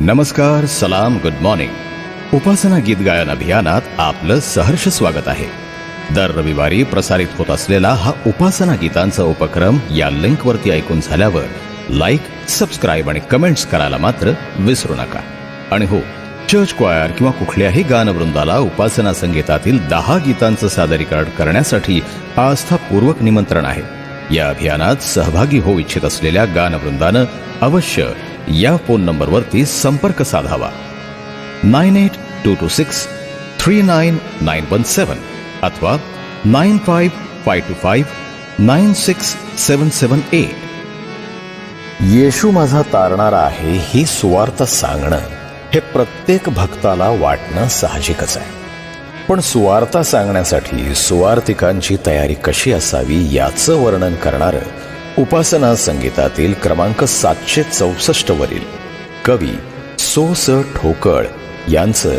नमस्कार सलाम good morning उपासना गीत गायन अभियानात आपलं सहर्ष स्वागत आहे. दर रविवारी प्रसारित होत असलेला हा उपासना गीतांचा उपक्रम या लिंकवरती ऐकून झाल्यावर लाईक सबस्क्राईब आणि कमेंट्स करायला मात्र विसरू नका. आणि हो चर्च क्वायर किंवा कुठल्याही गानवृंदाला उपासना संगीतातील दहा गीतांचं सादरीकरण करण्यासाठी आस्थापूर्वक निमंत्रण आहे. या अभियानात सहभागी होऊ इच्छित असलेल्या गानवृंदानं अवश्य या फोन नंबरवरती संपर्क साधावा. Nine eight two two six three nine nine one seven अथवा nine five five two five nine six seven seven eight. Yeshu माझा तारणारा आहे ही सुवार्थ सांगणं हे प्रत्येक भक्ताला वाटणं साहजिकच आहे. पण सुवार्ता सांगण्यासाठी सुवार्थिकांची तयारी कशी असावी याचं वर्णन करणारं उपासना संगीतातील क्रमांक सातशे चौसष्ट वरील. कवी सो स ठोकळ यांचं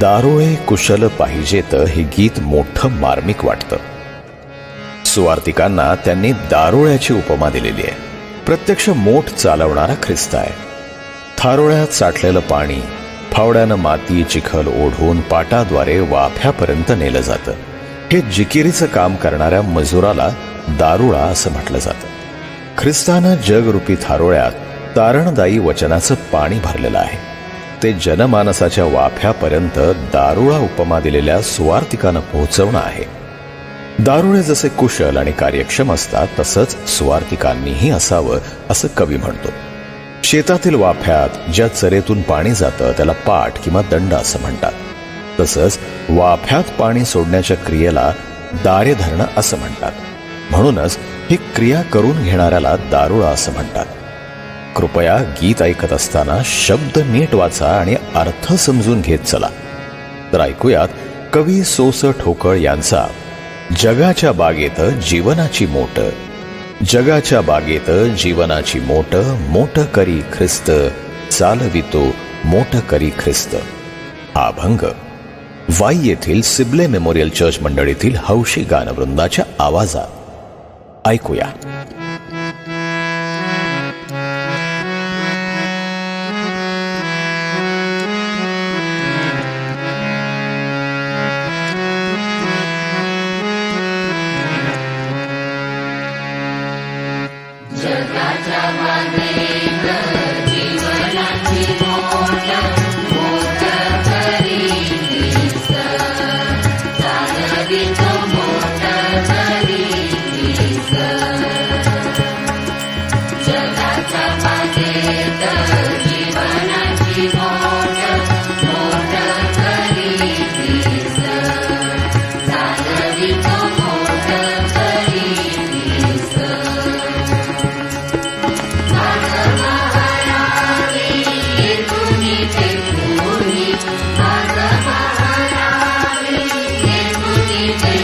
दारोळे कुशल पाहिजेत हे गीत मोठं मार्मिक वाटतं. सुवार्तिकांना त्यांनी दारोळ्याची उपमा दिलेली आहे. प्रत्यक्ष मोठ चालवणारा ख्रिस्त आहे. थारोळ्यात साठलेलं पाणी फावड्यानं माती चिखल ओढून पाटाद्वारे वाफ्यापर्यंत नेलं जातं. हे जिकिरीचं काम करणाऱ्या मजुराला दारुळा असं म्हटलं जातं. ख्रिस्तानं जगरूपी थारोळ्यात तारणदायी वचनाचं पाणी भरलेलं आहे. ते जनमानसाच्या वाफ्यापर्यंत दारुळा उपमा दिलेल्या स्वार्थिकानं पोहोचवणं आहे. दारुळे जसे कुशल आणि कार्यक्षम असतात तसंच स्वार्थिकांनीही असावं असं कवी म्हणतो. शेतातील वाफ्यात ज्या चरेतून पाणी जातं त्याला पाठ किंवा दंड असं म्हणतात. तसंच वाफ्यात पाणी सोडण्याच्या क्रियेला दारे धरणं असं म्हणतात. म्हणूनच ही क्रिया करून घेणाऱ्याला दारुळा असं म्हणतात. कृपया गीत ऐकत असताना शब्द नीट वाचा आणि अर्थ समजून घेत चला. तर ऐकूयात कवी सोस ठोकळ यांचा जगाच्या बागेत जीवनाची मोट जगाच्या बागेत जीवनाची मोट मोट करी ख्रिस्त चालवितो मोट करी ख्रिस्त. हा भंग वाई येथील सिबले मेमोरियल चर्च मंडळीतील हौशी गानवृंदाच्या आवाजात. ऐकूया जगाच्या मागे Amen.